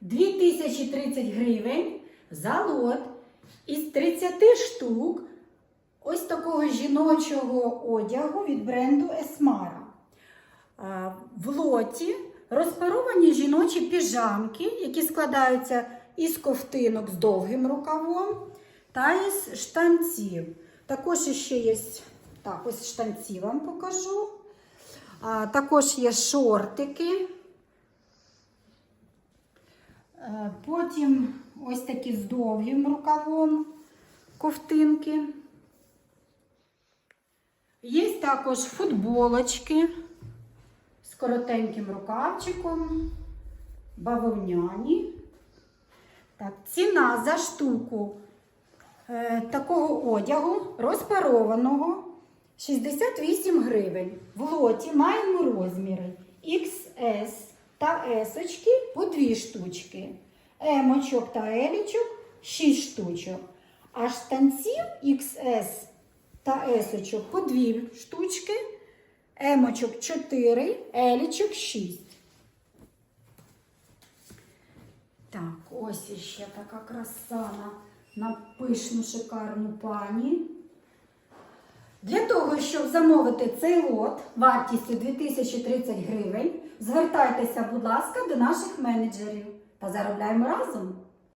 2030 гривень за лот із 30 штук ось такого жіночого одягу від бренду Есмара. В лоті розпаровані жіночі піжамки, які складаються із ковтинок з довгим рукавом та із штанців. Також ще є так, ось штанці вам покажу. Також є шортики. Е, Потім ось такі з довгим рукавом ковтинки. Є також футболочки з коротеньким рукавчиком, бавовняні. Так, ціна за штуку е, такого одягу розпарованого 68 гривень. В лоті маємо розміри XS та S по 2 штучки, емочок та елічок 6 штучок, а штанців XS та S по 2 штучки, емочок 4, елічок 6. Так, ось іще така краса на пишну шикарну пані. Для того, щоб замовити цей лот вартістю 2030 гривень, звертайтеся, будь ласка, до наших менеджерів та заробляємо разом.